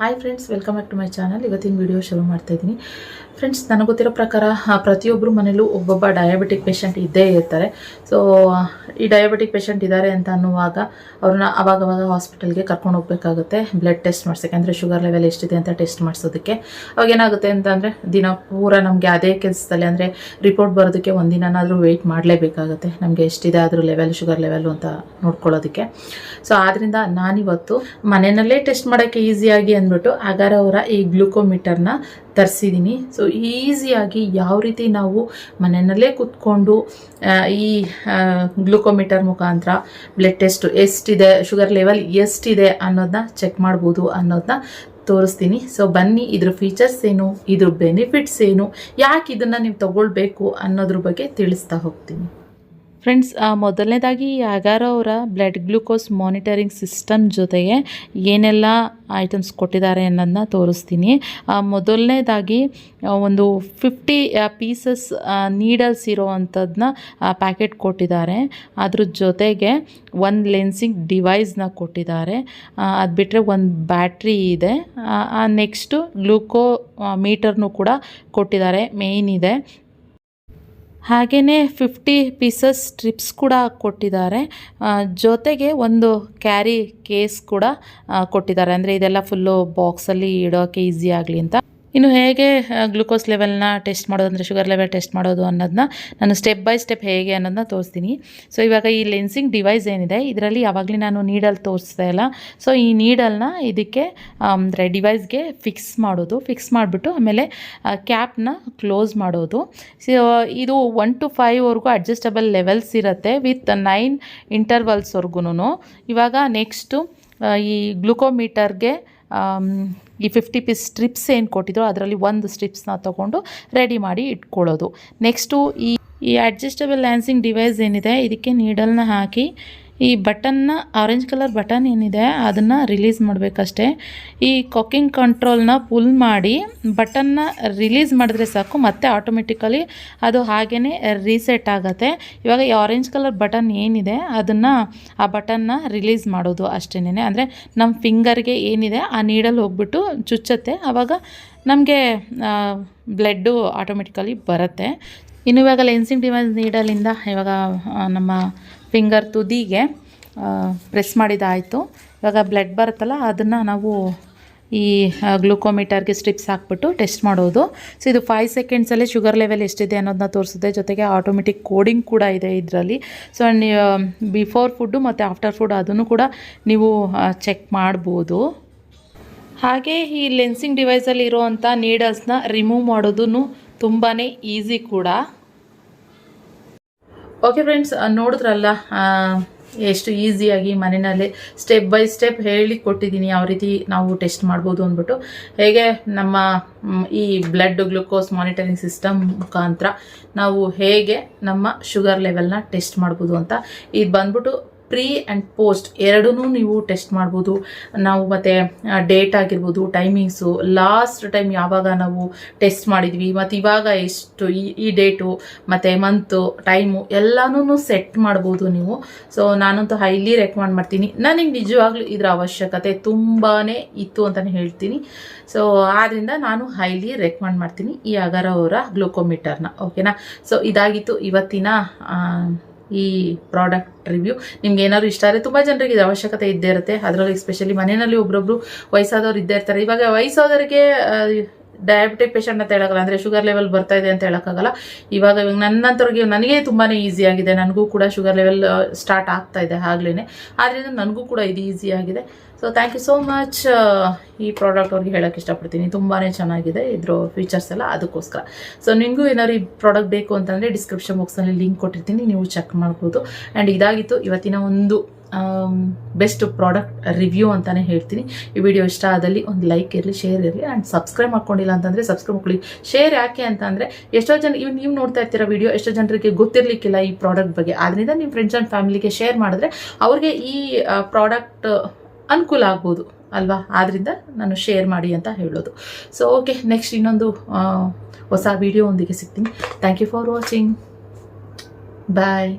Hi friends welcome back to my channel ಇವತ್ತಿನ video ಶುರು ಮಾಡ್ತಾ ಇದ್ದೀನಿ. ಫ್ರೆಂಡ್ಸ್ ನನಗೆ ಗೊತ್ತಿರೋ ಪ್ರಕಾರ ಪ್ರತಿಯೊಬ್ಬರು ಮನೇಲೂ ಒಬ್ಬೊಬ್ಬ ಡಯಾಬಿಟಿಕ್ ಪೇಷಂಟ್ ಇದ್ದೇ ಇರ್ತಾರೆ. ಸೊ ಈ ಡಯಾಬಿಟಿಕ್ ಪೇಷಂಟ್ ಇದ್ದಾರೆ ಅಂತ ಅನ್ನುವಾಗ ಅವ್ರನ್ನ ಅವಾಗವಾಗ ಅವಾಗ ಹಾಸ್ಪಿಟಲ್ಗೆ ಕರ್ಕೊಂಡು ಹೋಗಬೇಕಾಗುತ್ತೆ. ಬ್ಲಡ್ ಟೆಸ್ಟ್ ಮಾಡ್ಸೋಕ್ಕೆ. ಅಂದರೆ ಶುಗರ್ ಲೆವೆಲ್ ಎಷ್ಟಿದೆ ಅಂತ ಟೆಸ್ಟ್ ಮಾಡಿಸೋದಕ್ಕೆ. ಅವಾಗ ಏನಾಗುತ್ತೆ ಅಂತಂದರೆ ದಿನ ಪೂರ ನಮಗೆ ಅದೇ ಕೆಲಸದಲ್ಲಿ ಅಂದರೆ ರಿಪೋರ್ಟ್ ಬರೋದಕ್ಕೆ ಒಂದಿನಾದ್ರೂ ವೆಯ್ಟ್ ಮಾಡಲೇಬೇಕಾಗುತ್ತೆ. ನಮಗೆ ಎಷ್ಟಿದೆ ಆದರೂ ಲೆವೆಲ್ ಶುಗರ್ ಲೆವೆಲ್ ಅಂತ ನೋಡ್ಕೊಳ್ಳೋದಕ್ಕೆ. ಸೊ ಆದ್ದರಿಂದ ನಾನಿವತ್ತು ಮನೆಯಲ್ಲೇ ಟೆಸ್ಟ್ ಮಾಡೋಕ್ಕೆ ಈಸಿಯಾಗಿ ಅಂದ್ಬಿಟ್ಟು ಅಗಾರ ಅವರ ಈ ಗ್ಲೂಕೋಮೀಟರ್ನ ತರಿಸಿದ್ದೀನಿ ಸೊ ಈಸಿಯಾಗಿ ಯಾವ ರೀತಿ ನಾವು ಮನೆಯಲ್ಲೇ ಕೂತ್ಕೊಂಡು ಈ ಗ್ಲೂಕೋಮೀಟರ್ ಮುಖಾಂತರ ಬ್ಲಡ್ ಟೆಸ್ಟ್ ಎಷ್ಟಿದೆ ಶುಗರ್ ಲೆವೆಲ್ ಎಷ್ಟಿದೆ ಅನ್ನೋದನ್ನ ಚೆಕ್ ಮಾಡ್ಬೋದು ಅನ್ನೋದನ್ನ ತೋರಿಸ್ತೀನಿ. ಸೊ ಬನ್ನಿ, ಇದ್ರ ಫೀಚರ್ಸ್ ಏನು, ಇದ್ರ ಬೆನಿಫಿಟ್ಸ್ ಏನು, ಯಾಕೆ ಇದನ್ನು ನೀವು ತಗೊಳ್ಬೇಕು ಅನ್ನೋದ್ರ ಬಗ್ಗೆ ತಿಳಿಸ್ತಾ ಹೋಗ್ತೀನಿ. ಫ್ರೆಂಡ್ಸ್ ಮೊದಲನೇದಾಗಿ ಅಗಾರೋ ಅವರ ಬ್ಲಡ್ ಗ್ಲೂಕೋಸ್ ಮಾನಿಟರಿಂಗ್ ಸಿಸ್ಟಮ್ ಜೊತೆಗೆ ಏನೆಲ್ಲ ಐಟಮ್ಸ್ ಕೊಟ್ಟಿದ್ದಾರೆ ಅನ್ನೋದನ್ನ ತೋರಿಸ್ತೀನಿ. ಮೊದಲನೇದಾಗಿ ಒಂದು ಫಿಫ್ಟಿ ಪೀಸಸ್ ನೀಡಲ್ಸ್ ಇರೋ ಅಂಥದ್ದನ್ನ ಪ್ಯಾಕೆಟ್ ಕೊಟ್ಟಿದ್ದಾರೆ. ಅದ್ರ ಜೊತೆಗೆ ಒಂದು ಲೆನ್ಸಿಂಗ್ ಡಿವೈಸ್ನ ಕೊಟ್ಟಿದ್ದಾರೆ. ಅದು ಬಿಟ್ಟರೆ ಒಂದು ಬ್ಯಾಟ್ರಿ ಇದೆ. ನೆಕ್ಸ್ಟು ಗ್ಲೂಕೋ ಮೀಟರ್ನು ಕೂಡ ಕೊಟ್ಟಿದ್ದಾರೆ. ಮೇಯ್ನ್ ಇದೆ. ಹಾಗೆಯೇ ಫಿಫ್ಟಿ ಪೀಸಸ್ ಸ್ಟ್ರಿಪ್ಸ್ ಕೂಡ ಕೊಟ್ಟಿದ್ದಾರೆ. ಜೊತೆಗೆ ಒಂದು ಕ್ಯಾರಿ ಕೇಸ್ ಕೂಡ ಕೊಟ್ಟಿದ್ದಾರೆ. ಅಂದರೆ ಇದೆಲ್ಲ ಫುಲ್ಲು ಬಾಕ್ಸಲ್ಲಿ ಇಡೋಕ್ಕೆ ಈಸಿ ಆಗಲಿ ಅಂತ. ಇನ್ನು ಹೇಗೆ ಗ್ಲುಕೋಸ್ ಲೆವೆಲ್ನ ಟೆಸ್ಟ್ ಮಾಡೋದು ಅಂದರೆ ಶುಗರ್ ಲೆವೆಲ್ ಟೆಸ್ಟ್ ಮಾಡೋದು ಅನ್ನೋದನ್ನ ನಾನು ಸ್ಟೆಪ್ ಬೈ ಸ್ಟೆಪ್ ಹೇಗೆ ಅನ್ನೋದನ್ನ ತೋರಿಸ್ತೀನಿ. ಸೊ ಇವಾಗ ಈ ಲೆನ್ಸಿಂಗ್ ಡಿವೈಸ್ ಏನಿದೆ, ಇದರಲ್ಲಿ ಯಾವಾಗಲೂ ನಾನು ನೀಡಲ್ ತೋರಿಸ್ತಾ ಇಲ್ಲ ಸೊ ಈ ನೀಡಲ್ನ ಇದಕ್ಕೆ ಅಂದರೆ ಡಿವೈಸ್ಗೆ ಫಿಕ್ಸ್ ಮಾಡೋದು. ಫಿಕ್ಸ್ ಮಾಡಿಬಿಟ್ಟು ಆಮೇಲೆ ಕ್ಯಾಪ್ನ ಕ್ಲೋಸ್ ಮಾಡೋದು. ಸೊ ಇದು ಒನ್ ಟು ಫೈವ್ವರೆಗೂ ಅಡ್ಜಸ್ಟಬಲ್ ಲೆವೆಲ್ಸ್ ಇರುತ್ತೆ ವಿತ್ ನೈನ್ ಇಂಟರ್ವಲ್ಸ್ವರೆಗೂ ಇವಾಗ ನೆಕ್ಸ್ಟು ಈ ಗ್ಲುಕೋಮೀಟರ್ಗೆ ಈ ಫಿಫ್ಟಿ ಪೀಸ್ ಸ್ಟ್ರಿಪ್ಸ್ ಏನು ಕೊಟ್ಟಿದ್ರು ಅದರಲ್ಲಿ ಒಂದು ಸ್ಟ್ರಿಪ್ಸ್ನ ತೊಗೊಂಡು ರೆಡಿ ಮಾಡಿ ಇಟ್ಕೊಳ್ಳೋದು. ನೆಕ್ಸ್ಟು ಈ ಈ ಅಡ್ಜಸ್ಟಬಲ್ ಲ್ಯಾನ್ಸಿಂಗ್ ಡಿವೈಸ್ ಏನಿದೆ, ಇದಕ್ಕೆ ನೀಡಲ್ನ ಹಾಕಿ ಈ ಬಟನ್ನ ಆರೆಂಜ್ ಕಲರ್ ಬಟನ್ ಏನಿದೆ, ಅದನ್ನು ರಿಲೀಸ್ ಮಾಡಬೇಕಷ್ಟೆ. ಈ ಕೊಕ್ಕಿಂಗ್ ಕಂಟ್ರೋಲ್ನ ಪುಲ್ ಮಾಡಿ, ಬಟನ್ನ ರಿಲೀಸ್ ಮಾಡಿದ್ರೆ ಸಾಕು, ಮತ್ತೆ ಆಟೋಮೆಟಿಕಲಿ ಅದು ಹಾಗೇ ರೀಸೆಟ್ ಆಗುತ್ತೆ. ಇವಾಗ ಈ ಆರೆಂಜ್ ಕಲರ್ ಬಟನ್ ಏನಿದೆ, ಅದನ್ನು ಆ ಬಟನ್ನ ರಿಲೀಸ್ ಮಾಡೋದು ಅಷ್ಟೇನೆ ಅಂದರೆ ನಮ್ಮ ಫಿಂಗರ್ಗೆ ಏನಿದೆ, ಆ ನೀಡಲ್ಲಿ ಹೋಗ್ಬಿಟ್ಟು ಚುಚ್ಚತ್ತೆ. ಆವಾಗ ನಮಗೆ ಬ್ಲಡ್ಡು ಆಟೋಮೆಟಿಕಲಿ ಬರುತ್ತೆ. ಇನ್ನು ಇವಾಗ ಲೆನ್ಸಿಂಗ್ ಡಿವೈಸ್ ನೀಡಲಿಂದ ಇವಾಗ ನಮ್ಮ ಫಿಂಗರ್ ತುದಿಗೆ ಪ್ರೆಸ್ ಮಾಡಿದಾಯಿತು. ಇವಾಗ ಬ್ಲಡ್ ಬರುತ್ತಲ್ಲ, ಅದನ್ನು ನಾವು ಈ ಗ್ಲೂಕೋಮೀಟರ್ಗೆ ಸ್ಟ್ರಿಪ್ಸ್ ಹಾಕ್ಬಿಟ್ಟು ಟೆಸ್ಟ್ ಮಾಡೋದು. ಸೊ ಇದು ಫೈವ್ ಸೆಕೆಂಡ್ಸಲ್ಲಿ ಶುಗರ್ ಲೆವೆಲ್ ಎಷ್ಟಿದೆ ಅನ್ನೋದನ್ನ ತೋರಿಸುತ್ತೆ. ಜೊತೆಗೆ ಆಟೋಮೆಟಿಕ್ ಕೋಡಿಂಗ್ ಕೂಡ ಇದೆ ಇದರಲ್ಲಿ. ಸೊ ಬಿಫೋರ್ ಫುಡ್ಡು ಮತ್ತು ಆಫ್ಟರ್ ಫುಡ್ ಅದನ್ನು ಕೂಡ ನೀವು ಚೆಕ್ ಮಾಡ್ಬೋದು. ಹಾಗೆ ಈ ಲೆನ್ಸಿಂಗ್ ಡಿವೈಸಲ್ಲಿ ಇರೋವಂಥ ನೀಡಲ್ಸ್ನ ರಿಮೂವ್ ಮಾಡೋದು ತುಂಬಾ ಈಸಿ ಕೂಡ. ಓಕೆ ಫ್ರೆಂಡ್ಸ್ ನೋಡಿದ್ರಲ್ಲ ಎಷ್ಟು ಈಸಿಯಾಗಿ ಮನೆಯಲ್ಲಿ ಸ್ಟೆಪ್ ಬೈ ಸ್ಟೆಪ್ ಹೇಳಿ ಕೊಟ್ಟಿದ್ದೀನಿ, ಯಾವ ರೀತಿ ನಾವು ಟೆಸ್ಟ್ ಮಾಡ್ಬೋದು ಅಂದ್ಬಿಟ್ಟು. ಹೇಗೆ ನಮ್ಮ ಈ ಬ್ಲಡ್ ಗ್ಲುಕೋಸ್ ಮಾನಿಟರಿಂಗ್ ಸಿಸ್ಟಮ್ ಮುಖಾಂತರ ನಾವು ಹೇಗೆ ನಮ್ಮ ಶುಗರ್ ಲೆವೆಲ್ನ ಟೆಸ್ಟ್ ಮಾಡ್ಬೋದು ಅಂತ. ಇದು ಬಂದ್ಬಿಟ್ಟು ಪ್ರೀ ಆ್ಯಂಡ್ ಪೋಸ್ಟ್ ಎರಡೂ ನೀವು ಟೆಸ್ಟ್ ಮಾಡ್ಬೋದು. ನಾವು ಮತ್ತು ಡೇಟ್ ಆಗಿರ್ಬೋದು, ಟೈಮಿಂಗ್ಸು, ಲಾಸ್ಟ್ ಟೈಮ್ ಯಾವಾಗ ನಾವು ಟೆಸ್ಟ್ ಮಾಡಿದ್ವಿ ಮತ್ತು ಇವಾಗ ಎಷ್ಟು, ಈ ಡೇಟು, ಮತ್ತು ಮಂತು, ಟೈಮು ಎಲ್ಲನೂ ಸೆಟ್ ಮಾಡ್ಬೋದು ನೀವು. ಸೊ, ನಾನಂತೂ ಹೈಲಿ ರೆಕಮೆಂಡ್ ಮಾಡ್ತೀನಿ. ನನಗೆ ನಿಜವಾಗ್ಲೂ ಇದರ ಅವಶ್ಯಕತೆ ತುಂಬಾ ಇತ್ತು ಅಂತಲೇ ಹೇಳ್ತೀನಿ. ಸೊ ಆದ್ದರಿಂದ ನಾನು ಹೈಲಿ ರೆಕಮೆಂಡ್ ಮಾಡ್ತೀನಿ ಈ ಅಗರ ಅವರ ಗ್ಲೂಕೋಮೀಟರ್ನ, ಓಕೆನಾ? ಸೊ, ಇದಾಗಿತ್ತು ಇವತ್ತಿನ ಈ ಪ್ರಾಡಕ್ಟ್ ರಿವ್ಯೂ. ನಿಮ್ಗೆ ಏನಾದ್ರು ಇಷ್ಟ ಆದರೆ ತುಂಬ ಜನರಿಗೆ ಇದು ಅವಶ್ಯಕತೆ ಇದ್ದೇ ಇರುತ್ತೆ. ಅದರಲ್ಲೂ ಎಸ್ಪೆಷಲಿ ಮನೆಯಲ್ಲಿ ಒಬ್ಬೊಬ್ರು ವಯಸ್ಸಾದವ್ರು ಇದ್ದೇ ಇರ್ತಾರೆ. ಇವಾಗ ವಯಸ್ಸಾದವರಿಗೆ ಡಯಾಬಿಟಿಕ್ ಪೇಷಂಟ್ ಅಂತ ಹೇಳೋಕ್ಕಲ್ಲ ಅಂದರೆ ಶುಗರ್ ಲೆವೆಲ್ ಬರ್ತಾ ಇದೆ ಅಂತ ಹೇಳೋಕ್ಕಾಗಲ್ಲ. ಇವಾಗ ಇವಾಗ ನನಗೆ ತುಂಬಾ ಈಸಿ ಆಗಿದೆ, ನನಗೂ ಕೂಡ ಶುಗರ್ ಲೆವೆಲ್ ಸ್ಟಾರ್ಟ್ ಆಗ್ತಾ ಇದೆ ಆಗ್ಲೇ ಆದ್ದರಿಂದ ನನಗೂ ಕೂಡ ಇದು ಈಸಿ ಆಗಿದೆ. So thank you so much ಈ ಪ್ರಾಡಕ್ಟ್ ಅವ್ರಿಗೆ ಹೇಳೋಕ್ಕೆ ಇಷ್ಟಪಡ್ತೀನಿ. ತುಂಬಾ ಚೆನ್ನಾಗಿದೆ ಇದ್ರ ಫೀಚರ್ಸ್ ಎಲ್ಲ ಅದಕ್ಕೋಸ್ಕರ. ಸೊ ನಿಮಗೂ ಏನಾದ್ರು ಈ ಪ್ರಾಡಕ್ಟ್ ಬೇಕು ಅಂತಂದರೆ ಡಿಸ್ಕ್ರಿಪ್ಷನ್ ಬಾಕ್ಸಲ್ಲಿ ಲಿಂಕ್ ಕೊಟ್ಟಿರ್ತೀನಿ, ನೀವು ಚೆಕ್ ಮಾಡ್ಬೋದು. ಆ್ಯಂಡ್ ಇದಾಗಿತ್ತು ಇವತ್ತಿನ ಒಂದು ಬೆಸ್ಟ್ ಪ್ರಾಡಕ್ಟ್ ರಿವ್ಯೂ ಅಂತಲೇ ಹೇಳ್ತೀನಿ. ಈ ವಿಡಿಯೋ ಇಷ್ಟ ಆದಲ್ಲಿ ಒಂದು ಲೈಕ್ ಇರಲಿ ಶೇರ್ ಇರಲಿ ಆ್ಯಂಡ್ ಸಬ್ಸ್ಕ್ರೈಬ್ ಮಾಡ್ಕೊಂಡಿಲ್ಲ ಅಂತಂದರೆ ಸಬ್ಸ್ಕ್ರೈಬ್ ಮಾಡ್ಕೊಳ್ಳಿ ಶೇರ್ ಯಾಕೆ ಅಂತಂದರೆ ಎಷ್ಟೋ ಜನ, ಇವ್ ನೀವು ನೋಡ್ತಾ ಇರ್ತೀರ ವಿಡಿಯೋ ಎಷ್ಟೋ ಜನರಿಗೆ ಗೊತ್ತಿರಲಿಕ್ಕಿಲ್ಲ ಈ ಪ್ರಾಡಕ್ಟ್ ಬಗ್ಗೆ. ಆದ್ದರಿಂದ ನಿಮ್ಮ ಫ್ರೆಂಡ್ಸ್ ಆ್ಯಂಡ್ ಫ್ಯಾಮಿಲಿಗೆ ಶೇರ್ ಮಾಡಿದ್ರೆ ಅವ್ರಿಗೆ ಈ ಪ್ರಾಡಕ್ಟ್ ಅನುಕೂಲ ಆಗ್ಬೋದು ಅಲ್ವಾ? ಆದ್ದರಿಂದ ನಾನು ಶೇರ್ ಮಾಡಿ ಅಂತ ಹೇಳೋದು. ಸೊ ಓಕೆ ನೆಕ್ಸ್ಟ್ ಇನ್ನೊಂದು ಹೊಸ ವಿಡಿಯೋ ಒಂದಿಗೆ ಸಿಗ್ತೀನಿ. Thank you for watching bye